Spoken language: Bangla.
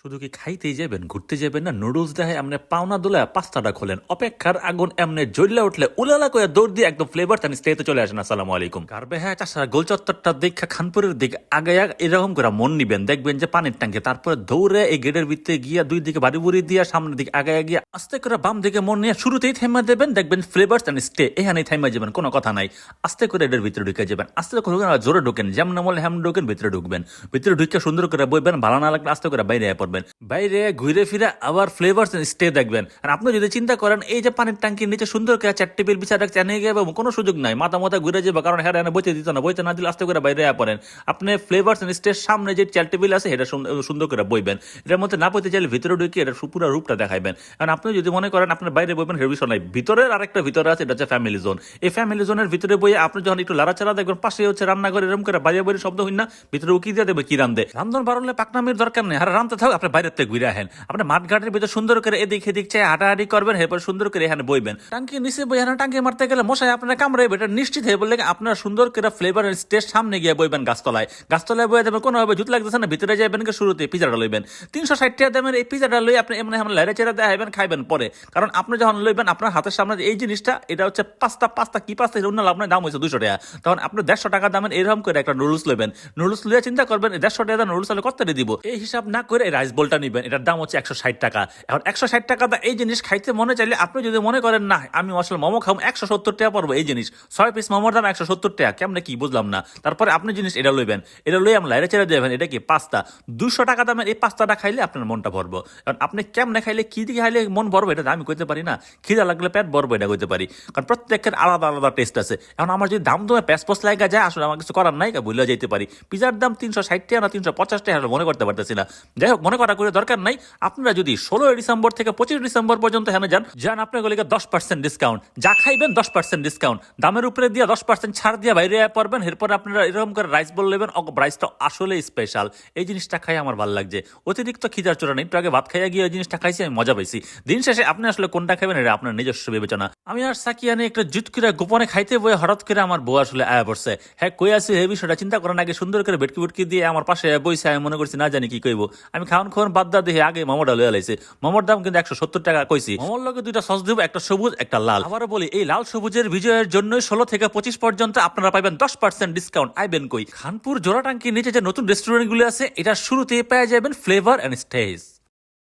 শুধু কি খাইতেই যাবেন ঘুরতে যাবেন না? নুডলস দেখায় এমনি পাওনা দোলা পাস্তাটা খোলেন। অপেক্ষার আগুন এমনি জ্বললে উঠলে উলালা করে দৌড় দিয়ে একদম ফ্লেভার তানি স্টেতে চলে আসেন। আসসালামু আলাইকুম। কারবে হ্যাঁ চাষা গোল চত্বরটা দেখা খানপুরের দিকে আগে এরকম করে মন নিবেন। দেখবেন যে পানির ট্যাঙ্কে তারপরে দৌড়ে এই গেটের ভিতরে গিয়া দুই দিকে বাড়ি বুড়ি দিয়া, সামনের দিকে আগে গিয়া আস্তে করে বাম দিকে মন নিয়ে শুরুতেই থেমা দেবেন। দেখবেন ফ্লেভার তানি স্টে এখানেই থেমা যাবেন, কোনো কথা নাই। আস্তে করে এটার ভিতরে ঢুকে যাবেন। আস্তে করে জোরে ঢুকেন। যেমন বলে হেমন ঢুকেন, ভিতরে ঢুকবেন। ভিতরে ঢুকে সুন্দর করে বইবেন। ভালো না লাগলে আস্তে করে বাইরে আয়া পড়বেন বাইরে ঘুরে ফিরে আবার ফ্লেভার স্টে দেখবেন। আর আপনি যদি চিন্তা করেন, এই যে পানির ট্যাঙ্কির নিচে সুন্দর করে চার টেবিল বিচার রাখছে, এনে গিয়ে কোনো সুযোগ নাই। মাথা মাথা ঘুরে যাবে, কারণ হ্যাঁ এনে বইতে দিত না। বইতে না দিলে আস্তে করে বাইরে পড়েন। আপনি ফ্লেভার স্টের সামনে যে চার টেবিল আছে এটা সুন্দর- করে বইবেন। এটার মধ্যে না বইতে চাইলে ভিতরে ঢুকে এটা পুরো রূপটা দেখাবেন কারণ আপনি যদি মনে করেন, আপনার বাইরে বইবেন বিষয় নাই। ভিতরের আরেকটা ভিতরে আছে, এটা হচ্ছে ফ্যামিলি জোন এই ফ্যামিলি জোনের ভিতরে বইয়ে আপনি যখন একটু লাড়াচাড়া দেখবেন, পাশে হচ্ছে রান্নাঘর এরকম করে বাইরে বাইরে শব্দ হই না, ভিতরে উকি দিয়ে দেবে, কি রান্ধে রান্ধন বাড়লে পাকনামির দরকার নেই। আর রান্ধতে থাক আপনি বাইরের থেকে ঘুরে আহেন আপনি মাঠঘাটের ভিতরে সুন্দর করে এদিক এদিক চাই হাঁটাহাঁটি করবেন, এরপর সুন্দর করে এখানে বইবেন। টাঙ্কি নিচে বই এখানে টাঙ্কি মারতে গেলে মশাই আপনার কামড়াইবে এটা নিশ্চিত হয়ে বললে আপনার সুন্দর করে ফ্লেভার স্টেজ সামনে গিয়ে বইবেন গাছতলায়। গাছতলায় বয়ে দেবেন, কোনোভাবে জুত লাগতেছে না, ভিতরে যাবেন শুরুতে পিজাটা লইবেন। তিনশো ষাট টাকা দামের এই পিজাটা লই আপনি এমনি এমন লাইরে চেরা দেখাইবেন, খাইবেন পরে। কারণ আপনি যখন লইবেন, আপনার হাতের সামনে এই জিনিসটা, এটা হচ্ছে পাঁচটা পাঁচটা কি এটা অন্য আপনার দাম হয়েছে দুশো টাকা। তখন আপনি দেড়শো টাকা দামের এরকম করে একটা নুডলস লইবেন। নুডলস লইয়া চিন্তা করবেন, দেড়শো টাকা নুডলস হলে কত দিব? এই হিসাব না করে রাইস বোলটা নিবেন, এটার দাম হচ্ছে একশো ষাট টাকা। এখন একশো ষাট টাকা দা এই জিনিস খাইতে মনে চাইলে আপনি যদি মনে করেন, না, আমি আসলে মোমো খাম একশো সত্তর টাকা পড়ব এই জিনিস। ছয় পিস মোমোর দাম একশো সত্তর টাকা, কেমনে কি বুঝলাম না। তারপরে আপনি জিনিস এটা লইবেন, এটা লই আমরা লাইরে ছেড়ে দেবেন, এটা কি পাস্তা? দুশো টাকা দামের এই পাস্তাটা খাইলে আপনার মনটা ভরবো। কারণ আপনি কেমনে খাইলে, কি দিকে খাইলে মন ভরবো এটা আমি কইতে পারি না। খিদা লাগলে পেট ভরবো এটা কইতে পারি। কারণ প্রত্যেকের আলাদা আলাদা টেস্ট আছে। এখন আমার যদি দাম তোমার প্যাস পোস লাগা যায়, আসলে আমার কিছু করার নাই ভুলে যেতে পারি। পিজার দাম তিনশো ষাট টাকা না তিনশো পঞ্চাশ টাকা মনে করতে পারতেছি না। যাই হোক, মনে করা করে দরকার নাই। আপনারা যদি ষোলোই ডিসেম্বর থেকে পঁচিশ ডিসেম্বর পর্যন্ত এখানে যান যান আপনার গলিকে দশ পার্সেন্ট ডিসকাউন্ট যা খাইবেন দশ পার্সেন্ট ডিসকাউন্ট দামের উপরে দিয়ে দশ পার্সেন্ট ছাড় দিয়ে বাইরে আয়া পড়বেন, এরপর আপনারা এরকম করে রাইস বল নেবেন। রাইসটা আসলে স্পেশাল এই জিনিসটা খাই আমার ভালো লাগছে। অতিরিক্ত খিদার চোরা নেই। আগে ভাত খাইয়া গিয়ে এই জিনিসটা খাইছি, আমি মজা পাইছি। দিন শেষে আপনি আসলে কোনটা খাবেন, এটা আপনার নিজস্ব বিবেচনা। আমি আর সাকিয়ানে একটা জুত করে গোপনে খাইতে বয়ে হঠাৎ করে আমার বউ আসলে আয়া পড়ছে। হ্যাঁ কই আছে? এই বিষয়টা চিন্তা করেন আগে সুন্দর করে বেটকি বুটকি দিয়ে আমার পাশে বইছে, আমি মনে করছি না জানি কি কইব। আমি খাওয়ান খাওয়ান বাদ দা দেখে আগে মোমোটা লয়ে লাইছে। মোমোর দাম কিন্তু একশো সত্তর টাকা কইছি। মোমোর লগে দুইটা সস দেবো একটা সবুজ একটা লাল। আবারও বলি এই লাল সবুজের বিজয়ের জন্য ষোলো থেকে পঁচিশ পর্যন্ত আপনারা পাবেন দশ পার্সেন্ট ডিসকাউন্ট আইবেন কই খানপুর জোড়া জোড়াটাঙ্কির নিচে যে নতুন রেস্টুরেন্টগুলো আছে এটা শুরুতে পেয়ে যাবেন ফ্লেভার অ্যান্ড স্টেজ